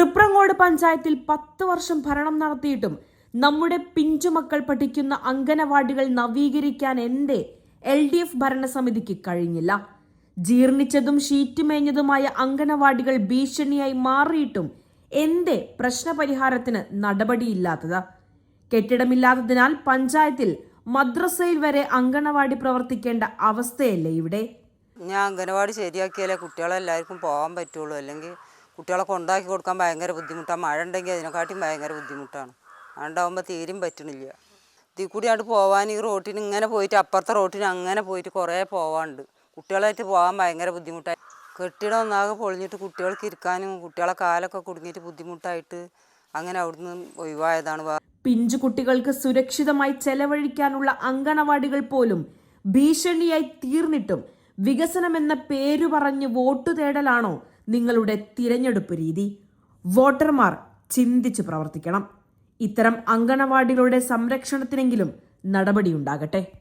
തൃപ്രങ്ങോട് പഞ്ചായത്തിൽ പത്ത് വർഷം ഭരണം നടത്തിയിട്ടും നമ്മുടെ പിഞ്ചുമക്കൾ പഠിക്കുന്ന അംഗനവാടികൾ നവീകരിക്കാൻ എന്തേ എൽ ഡി എഫ് ഭരണസമിതിക്ക് കഴിഞ്ഞില്ല. ജീർണിച്ചതും ഷീറ്റ് മേഞ്ഞതുമായ അംഗനവാടികൾ ഭീഷണിയായി മാറിയിട്ടും എന്തേ പ്രശ്നപരിഹാരത്തിന് നടപടിയില്ലാത്തത്. കെട്ടിടമില്ലാത്തതിനാൽ പഞ്ചായത്തിൽ മദ്രസയിൽ വരെ അംഗനവാടി പ്രവർത്തിക്കേണ്ട അവസ്ഥയല്ലേ ഇവിടെ? ഞാൻ അംഗനവാടി ശരിയാക്കിയാലേ കുട്ടികളെല്ലാവർക്കും പോകാൻ പറ്റുള്ളൂ. അല്ലെങ്കിൽ കുട്ടികളെ കൊണ്ടാക്കി കൊടുക്കാൻ ഭയങ്കര ബുദ്ധിമുട്ടാണ് മഴ ഉണ്ടെങ്കിൽ അതിനെക്കാട്ടിയും ഭയങ്കര ബുദ്ധിമുട്ടാണ്. അതുകൊണ്ടാവുമ്പോൾ തീരും പറ്റണില്ല. ഇതിൽ കൂടി അങ്ങോട്ട് പോകാൻ ഈ റോട്ടിന് ഇങ്ങനെ പോയിട്ട് അപ്പുറത്തെ റോട്ടിന് അങ്ങനെ പോയിട്ട് കുറേ പോകാനുണ്ട് കുട്ടികളായിട്ട് പോകാൻ ഭയങ്കര ബുദ്ധിമുട്ടായി കെട്ടിടം ഒന്നാകെ പൊളിഞ്ഞിട്ട് കുട്ടികൾക്ക് ഇരിക്കാനും കുട്ടികളെ കാലൊക്കെ കുടുങ്ങിയിട്ട് ബുദ്ധിമുട്ടായിട്ട് അങ്ങനെ അവിടുന്ന് ഒഴിവായതാണ് പിഞ്ചു കുട്ടികൾക്ക് സുരക്ഷിതമായി ചെലവഴിക്കാനുള്ള അങ്കണവാടികൾ പോലും ഭീഷണിയായി തീർന്നിട്ടും വികസനം എന്ന പേരു പറഞ്ഞ് വോട്ടു തേടലാണോ നിങ്ങളുടെ തിരഞ്ഞെടുപ്പ് രീതി. വോട്ടർമാർ ചിന്തിച്ച് പ്രവർത്തിക്കണം. ഇത്തരം അങ്കണവാടികളുടെ സംരക്ഷണത്തിനെങ്കിലും നടപടിയുണ്ടാകട്ടെ.